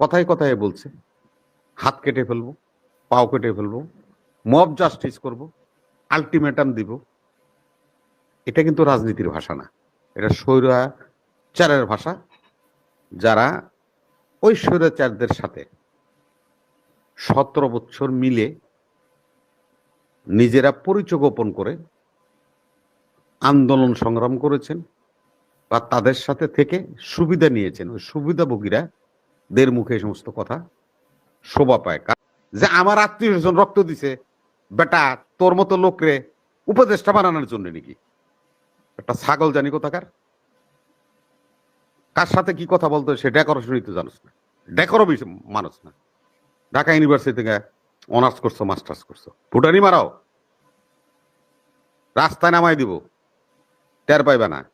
কথায় কথায় বলছে, হাত কেটে ফেলব, পাও কেটে ফেলব মব জাস্টিস করব আলটিমেটাম দিব। এটা কিন্তু রাজনীতির ভাষা না। এটা স্বৈরাচারের ভাষা, যারা ওই স্বৈরাচারদের সাথে সতেরো বছর মিলে নিজেরা পরিচয় গোপন করে আন্দোলন সংগ্রাম করেছেন বা তাদের সাথে থেকে সুবিধা নিয়েছেন। ওই সুবিধাভোগীরা দের মুখে এই সমস্ত কথা। শোভা পায় যে আমার আত্মীয় স্বজন রক্ত দিছে। বেটা, তোর মতো লোকরে উপদেষ্টা বানানোর জন্য নাকি? একটা ছাগল জানি কোথাকার। কার সাথে কি কথা বলতো সে ডেকোরেশনই তো জানোস না। ডেকোরও মানুষ না। ঢাকা ইউনিভার্সিটি থেকে অনার্স করছ মাস্টার্স করছ। ফুটানি মারাও। রাস্তায় নামাই দিব। টের পাইবে না।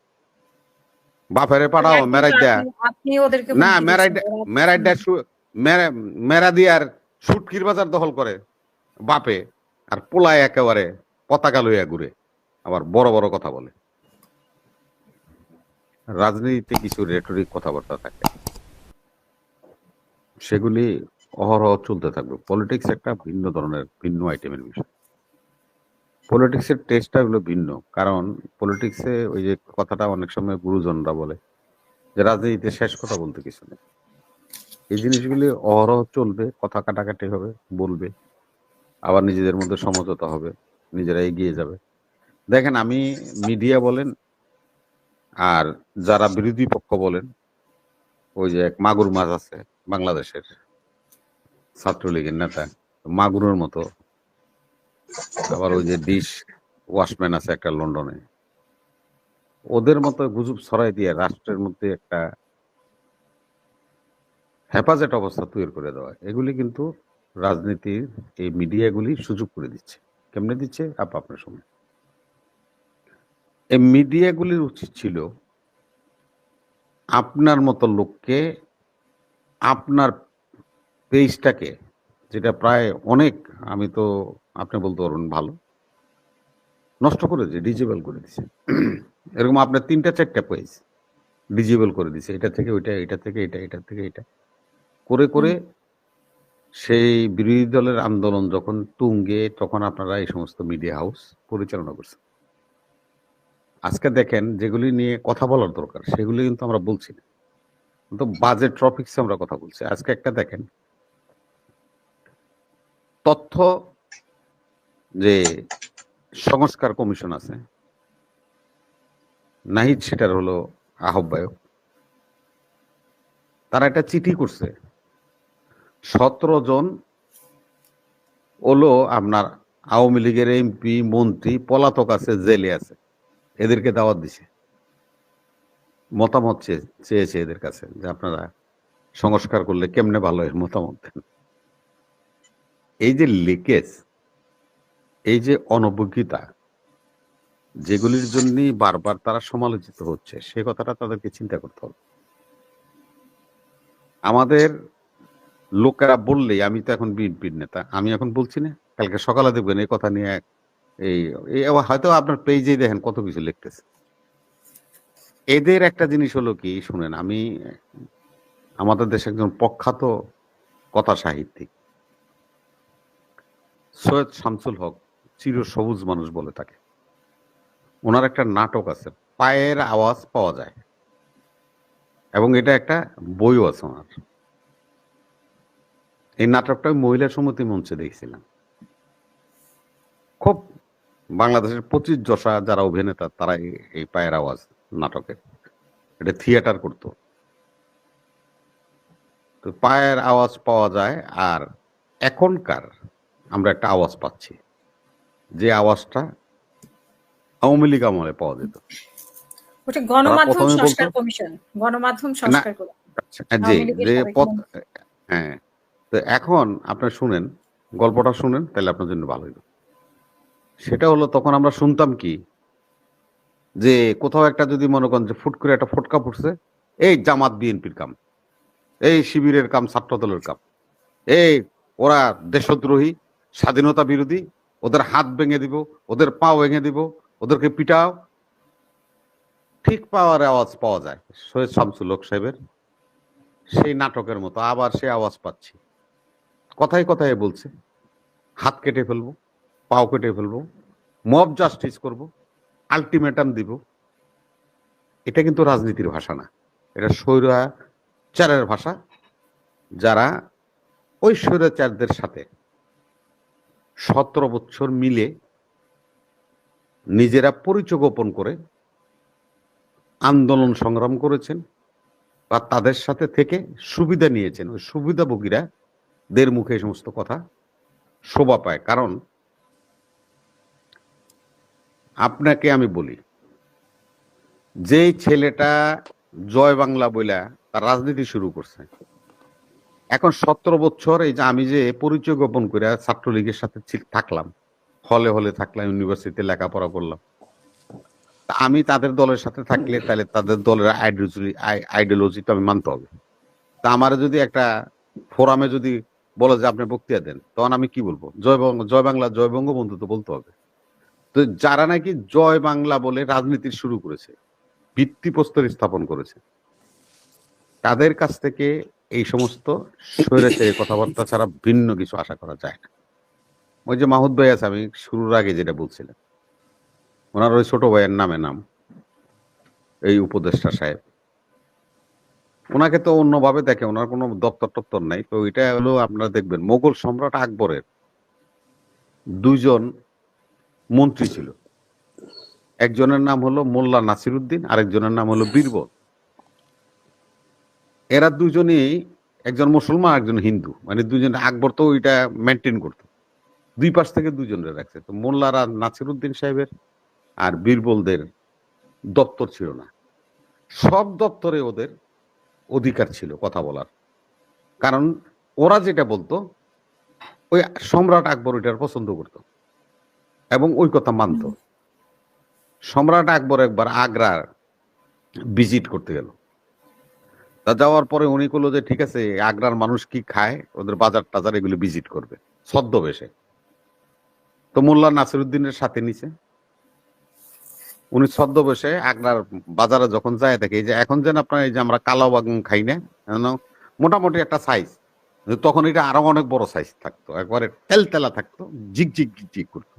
বাপেরে পাঠাও মেরাই দেয়া। আপনি- আপনি ওদেরকে না মেরাই মেরাই দেয়া মেরা- মেরা দিয়ার সুটকির বাজার দখল করে বাপে আর পোলায় একেবারে পতাকা লইয়া ঘুরে আবার বড় বড় কথা বলে। রাজনীতিতে কিছু রেটরিক কথাবার্তা থাকে। সেগুলি অহরহ চলতে থাকবে। পলিটিক্স একটা ভিন্ন ধরনের ভিন্ন আইটেমের বিষয়। পলিটিক্সের টেস্টটা হলো ভিন্ন। কারণ পলিটিক্সে ওই যে কথাটা অনেক সময় গুরুজনরা বলে যে, রাজনীতিতে শেষ কথা বলতে কিছু নেই। এই জিনিসগুলি অহরহ চলবে, কথা কাটাকাটি হবে, বলবে। আবার নিজেদের মধ্যে সমঝোতা হবে, নিজেরা এগিয়ে যাবে। দেখেন, আমি মিডিয়া বলেন আর যারা বিরোধী পক্ষ বলেন, ওই যে এক মাগুর মাছ আছে বাংলাদেশের ছাত্রলীগের নেতা, মাগুরের মতো আবার ওই যে ডিশ ওয়াশম্যান আছে একটা লন্ডনে। ওদের মতো গুজব ছড়াই দিয়ে রাষ্ট্রের মধ্যে একটা হেফাজত অবস্থা তৈরি করে দেওয়া এগুলি কিন্তু রাজনীতির এই মিডিয়াগুলি সুযোগ করে দিচ্ছে। কেমনে দিচ্ছে? আপ, আপনার সময় এই মিডিয়াগুলির উচিত ছিল আপনার মতো লোককে, আপনার পেজটাকে, যেটা প্রায় অনেক, আমি তো আপনি বলতে পারবেন ভালো। নষ্ট করে দিয়েছে ডিজেবল করে দিছে। এরকম আপনার তিনটা চারটা পেজ ডিজেবল করে দিছে। এটা থেকে ওইটা এটা থেকে এটা এটা থেকে এটা। করে করে সেই বিরোধী দলের আন্দোলন যখন তুঙ্গে তখন আপনারা এই সমস্ত মিডিয়া হাউস পরিচালনা করছেন। আজকে দেখেন যেগুলি নিয়ে কথা বলার দরকার সেগুলি কিন্তু আমরা বলছি না। কিন্তু বাজেট টপিক্সে আমরা কথা বলছি। আজকে একটা দেখেন তথ্য যে সংস্কার কমিশন আছে, নাহিদ সেটার হলো আহ্বায়ক। তারা একটা চিঠি করছে, সতেরো জন হলো আপনার আওয়ামী লীগের এমপি, মন্ত্রী, পলাতক আছে, জেলে আছে, এদেরকে দাওয়াত দিছে। মতামত চেয়ে- চেয়েছে এদের কাছে যে আপনারা সংস্কার করলে কেমনে ভালো মতামত দেন। এই যে লিকেজ এই যে অনভিজ্ঞতা যেগুলির জন্য বারবার তারা সমালোচিত হচ্ছে, সে কথাটা তাদেরকে চিন্তা করতে হবে। আমাদের লোকেরা বললেই, আমি তো এখন বিএনপির নেতা, আমি এখন বলছি না, কালকে সকালে দেখবেন এই কথা নিয়ে এই হয়তো আপনার পেজেই দেখেন কত কিছু লিখতেছে। এদের একটা জিনিস হলো কি, শুনেন, আমি, আমাদের দেশে একজন প্রখ্যাত কথা সাহিত্যিক সৈয়দ শামসুল হক চির সবুজ মানুষ বলে তাকে। ওনার একটা নাটক আছে, পায়ের আওয়াজ পাওয়া যায়। এবং এটা একটা বইও আছে ওনার। এই নাটকটা মহিলা সমিতি মঞ্চে দেখছিলাম। খুব বাংলাদেশের পঁচিশ যশা যারা অভিনেতা তারা এই- পায়ের আওয়াজ নাটকে। এটা থিয়েটার করতো। তো পায়ের আওয়াজ পাওয়া যায়, আর এখনকার আমরা একটা আওয়াজ পাচ্ছি। যে আওয়াজটা আওয়ামী লীগ আমলে পাওয়া যেত। ওটা গণমাধ্যম সংস্কার কমিশন গণমাধ্যম সংস্কার করে হ্যাঁ, জি যে হ্যাঁ তো এখন আপনার শুনেন গল্পটা শুনেন তাহলে আপনার জন্য ভালো সেটা হলো তখন আমরা শুনতাম কি যে কোথাও একটা যদি মনে করেন যে ফুট করে একটা ফটকা ফুটছে এই জামাত বিএনপির কাম এই শিবিরের কাম ছাত্রদলের কাম এই ওরা দেশদ্রোহী স্বাধীনতা বিরোধী ওদের হাত ভেঙে দিব, ওদের পা ভেঙে দিব, ওদেরকে পিটাও। ঠিক পাওয়ার আওয়াজ পাওয়া যায়। সৈয়দ শামসুল হক সাহেবের সেই নাটকের মতো, আবার সে আওয়াজ পাচ্ছি। কথায় কথায় বলছে, হাত কেটে ফেলব, পাও কেটে ফেলব মব জাস্টিস করব আলটিমেটাম দিব। এটা কিন্তু রাজনীতির ভাষা না। এটা স্বৈরাচারের ভাষা। যারা ওই স্বৈরাচারদের সাথে সতেরো বছর মিলে নিজেরা পরিচয় গোপন করে আন্দোলন সংগ্রাম করেছেন বা তাদের সাথে থেকে সুবিধা নিয়েছেন। ওই সুবিধাভোগীরা দের মুখে সমস্ত কথা শোভা পায়। কারণ আপনাকে আমি বলি যে ছেলেটা জয় বাংলা বইলা রাজনীতি শুরু করছে এখন সতেরো বছর এই যে আমি যে পরিচয় গোপন করে ছাত্রলীগের সাথে থাকলাম, হলে হলে থাকলাম ইউনিভার্সিটিতে লেখাপড়া করলাম। আমি তাদের দলের সাথে থাকলে তাহলে তাদের দলের আইডিওলজি আইডিওলজি তো আমি মানতে হবে। তা আমার যদি একটা ফোরামে যদি বলে যে আপনি বক্তৃতা দেন, তখন আমি কি বলব? জয় জয় বাংলা, জয় বঙ্গবন্ধু তো বলতে হবে। তো যারা নাকি জয় বাংলা বলে রাজনীতি শুরু করেছে ভিত্তিপ্রস্তর স্থাপন করেছে, তাদের কাছ থেকে এই সমস্ত স্বৈরাচারী কথাবার্তা ছাড়া ভিন্ন কিছু আশা করা যায় না। ওই যে মাহুদ ভাই আছে, আমি শুরুর আগে যেটা বলছিলাম, ওনার ওই ছোট ভাইয়ের নামে নাম, এই উপদেষ্টা সাহেব। ওনাকে তো অন্যভাবে দেখে, ওনার কোনো দপ্তর টপ্তর নাই। তো এটা হলো আপনারা দেখবেন, মোগল সম্রাট আকবরের দুজন মন্ত্রী ছিল। একজনের নাম হলো মোল্লা নাসিরুদ্দিন, আরেকজনের নাম হলো বীরবল। এরা দুজনেই একজন মুসলমান একজন হিন্দু। মানে দুজন আকবর তো ওইটা মেনটেন করতো। দুই পাশ থেকে দুজনের রাখছে। তো মোল্লারা নাসিরুদ্দিন সাহেবের আর বীরবলদের দপ্তর ছিল না। সব দপ্তরে ওদের অধিকার ছিল কথা বলার। কারণ ওরা যেটা বলতো ওই সম্রাট আকবর ওইটার পছন্দ করতো এবং ওই কথা মানতো। সম্রাট আকবর একবার আগ্রার ভিজিট করতে গেল। তা যাওয়ার পরে উনি করল যে, ঠিক আছে, আগ্রার মানুষ কি খায়? ওদের বাজার টাজার এগুলো ভিজিট করবে। ছদ্মবেশে। তো মোল্লা নাসিরুদ্দিনের সাথে নিছে। উনি ছদ্মবেশে আগ্রার বাজারে যখন যায়, দেখে যে এখন যেন আপনার এই যে আমরা কালো বাগুন খাই না মোটামুটি একটা সাইজ তখন এটা আরও অনেক বড় সাইজ থাকতো, একবারে তেলতেলা থাকতো, জিগ জিগ জিগ জিগ করতো।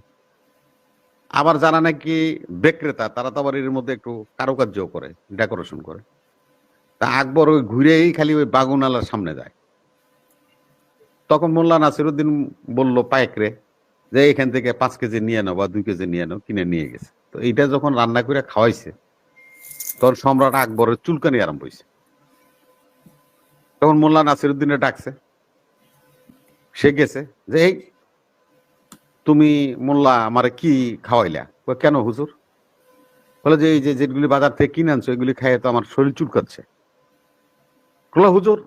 আবার যারা নাকি বিক্রেতা, তারা তো আবার এর মধ্যে একটু কারুকার্য করে ডেকোরেশন করে। তা আকবর ওই ঘুরেই খালি ওই বাগুনালার সামনে যায়। তখন মোল্লা নাসিরুদ্দিন বলল পায়েকরে যে এখান থেকে পাঁচ কেজি নিয়ে নাও বা দুই কেজি নিয়ে নাও, কিনে নিয়ে গেছে। তো এইটা যখন রান্না করে খাওয়াইছে, তখন সম্রাট আকবরের চুলকানি আরম্ভ হয়েছে তখন মোল্লা নাসিরুদ্দিনে ডাকছে। সে গেছে যে, এই, তুমি মোল্লা আমারে কি খাওয়াইলা? কেন হুজুর? বলে যে, এই যে যেগুলি বাজার থেকে কিনে আনছো, এগুলি খাইয়ে তো আমার শরীর চুলকাচ্ছে। বলল, হুজুর।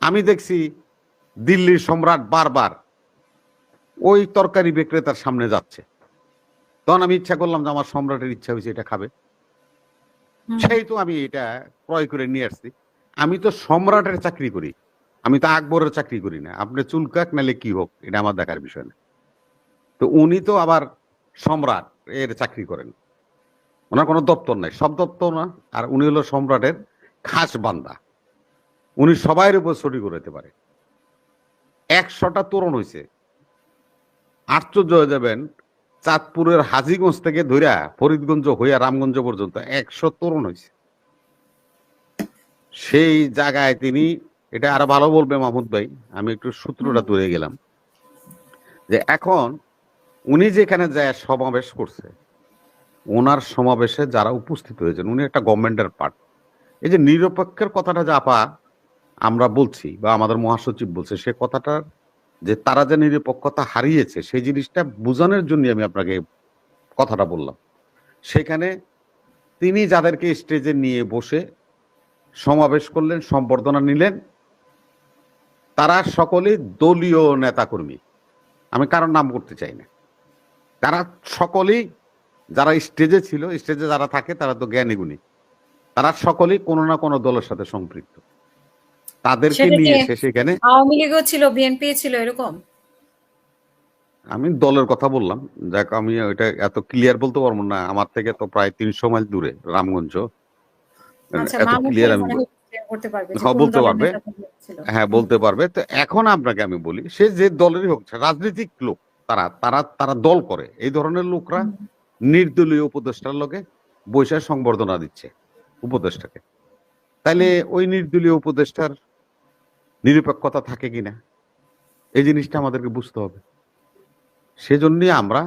আমি দেখছি দিল্লির সম্রাট বারবার ওই তরকারি বিক্রেতার সামনে যাচ্ছে। তখন আমি ইচ্ছা করলাম যে আমার সম্রাটের ইচ্ছা হয়েছে এটা খাবে। সেই তো আমি এটা ক্রয় করে নিয়ে আসছি। আমি তো সম্রাটের চাকরি করি আমি তো আকবরের চাকরি করি না। আপনি চুলকাক নালে কি হোক? এটা আমার দেখার বিষয় না। তো উনি তো আবার সম্রাট এর চাকরি করেন। ওনার কোনো দপ্তর নাই। সব দপ্তর না আর উনি হলো সম্রাটের খাস বান্দা। উনি সবাইয়ের উপর ছুটি করতে পারে। একশোটা তোরণ হয়েছে আশ্চর্য হয়ে যাবেন, চাঁদপুরের হাজিগঞ্জ থেকে ধইরা ফরিদগঞ্জ হইয়া রামগঞ্জ পর্যন্ত একশো তরুণ হয়েছে সেই জায়গায় তিনি, এটা আরও ভালো বলবে মাহমুদ ভাই, আমি একটু সূত্রটা তুলে গেলাম। যে এখন উনি যেখানে যায় সমাবেশ করছে, ওনার সমাবেশে যারা উপস্থিত হয়েছেন, উনি একটা গভর্নমেন্টের পার্ট এই যে নিরপেক্ষের কথাটা যে আমরা বলছি বা আমাদের মহাসচিব বলছে, সে কথাটার যে তারা যে নিরপেক্ষতা হারিয়েছে, সেই জিনিসটা বোঝানোর জন্য আমি আপনাকে কথাটা বললাম। সেখানে তিনি যাদেরকে স্টেজে নিয়ে বসে সমাবেশ করলেন, সম্বর্ধনা নিলেন, তারা সকলেই দলীয় নেতাকর্মী। আমি কারোর নাম করতে চাই না। তারা সকলেই, যারা স্টেজে ছিল, স্টেজে যারা থাকে, তারা তো জ্ঞানীগুণী। তারা সকলেই কোনো না কোনো দলের সাথে সম্পৃক্ত। তাদেরকে নিয়ে এসে সেখানে আওয়ামী লীগও ছিল বিএনপি ছিল এরকম? আমি দলের কথা বললাম। যাক আমি ওইটা এত ক্লিয়ার বলতে পারব না। আমার থেকে তো প্রায় তিনশো মাইল দূরে রামগঞ্জ। আচ্ছা এত ক্লিয়ার আমি হ্যাঁ, বলতে পারবে। ছিল? হ্যাঁ বলতে পারবে। তো এখন আপনাকে আমি বলি সে যে দলেরই হোক রাজনৈতিক লোক তারা তারা তারা দল করে। এই ধরনের লোকরা নির্দলীয় উপদেষ্টার লোকে বৈশাখ সংবর্ধনা দিচ্ছে উপদেষ্টাকে। তাইলে ওই নির্দলীয় উপদেষ্টার নিরপেক্ষতা থাকে কিনা? এই জিনিসটা আমাদেরকে বুঝতে হবে। সেজন্যই আমরা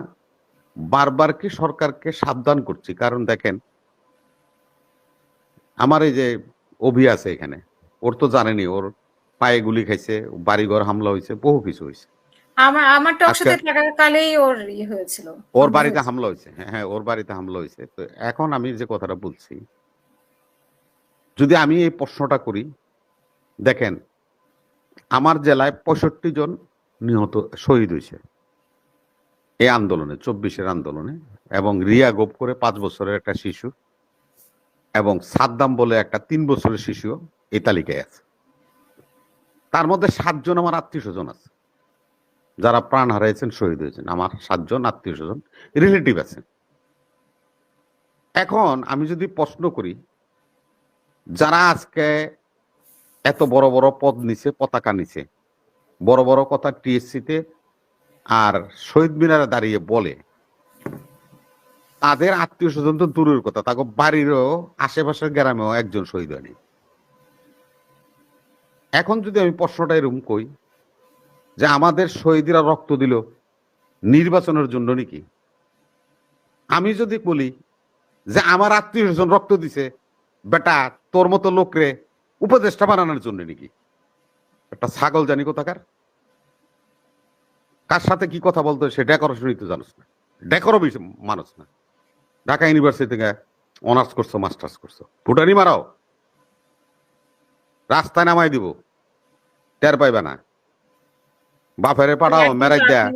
বারবার কি সরকারকে সাবধান করছি। কারণ দেখেন আমার এই যে অভি আছে এখানে ওর তো জানেনি ওর পায়ে গুলি খাইছে বাড়িঘর হামলা হয়েছে বহু কিছু হয়েছে আমার আমার টক থাকাকালেই ওর ইয়ে হয়েছিল। ওর বাড়িতে হামলা হয়েছে হ্যাঁ হ্যাঁ ওর বাড়িতে হামলা হয়েছে তো এখন আমি যে কথাটা বলছি যদি আমি এই প্রশ্নটা করি দেখেন আমার জেলায় পঁয়ষট্টি জন নিহত শহীদ হয়েছে। এই আন্দোলনে, চব্বিশের আন্দোলনে, এবং রিয়া গোপ করে পাঁচ বছরের একটা শিশু এবং সাদ্দাম বলে একটা তিন বছরের শিশু এই তালিকায় আছে। তার মধ্যে সাতজন আমার আত্মীয় স্বজন আছে। যারা প্রাণ হারাইছেন, শহীদ হয়েছেন। আমার সাতজন আত্মীয় স্বজন, রিলেটিভ আছেন। এখন আমি যদি প্রশ্ন করি, যারা আজকে এত বড় বড় পদ নিছে, পতাকা নিছে। বড় বড় কথা টিএসসিতে আর শহীদ মিনারে দাঁড়িয়ে বলে। তাদের আত্মীয় স্বজন তো দূরের কথা তাকে বাড়িরও আশেপাশের গ্রামেও একজন শহীদ হয়নি। এখন যদি আমি প্রশ্নটা এরকম কই, যে আমাদের শহীদরা রক্ত দিল নির্বাচনের জন্য নাকি? আমি যদি বলি যে আমার আত্মীয় স্বজন রক্ত দিছে, বেটা তোর মতো লোকরে উপদেষ্টা বানানোর জন্য নাকি? একটা ছাগল জানি কোথাকার। কার সাথে কি কথা বলতো সে ডেকোরেশনই তো জানোস না। ডেকোরও মানুষ না। ঢাকা ইউনিভার্সিটি থেকে অনার্স করছ মাস্টার্স করছ। ফুটানি মারাও। রাস্তায় নামাই দিব। টের পাইবে না। বাপেরে পাঠাও মেরাই দেয়া।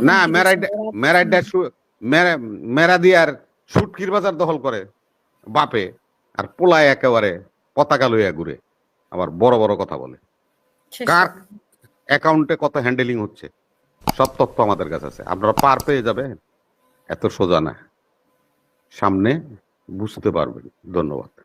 না মেরাই মেরাই দেয়া মেরা- মেরা দিয়ার সুটকির বাজার দখল করে। বাপে আর পোলায় একেবারে পতাকা লইয়া ঘুরে আবার বড় বড় কথা বলে। কার- অ্যাকাউন্টে কত হ্যান্ডেলিং হচ্ছে? সব তথ্য আমাদের কাছে আছে। আপনারা পার পেয়ে যাবেন। এত সোজা না। সামনে বুঝতে পারবেন। ধন্যবাদ।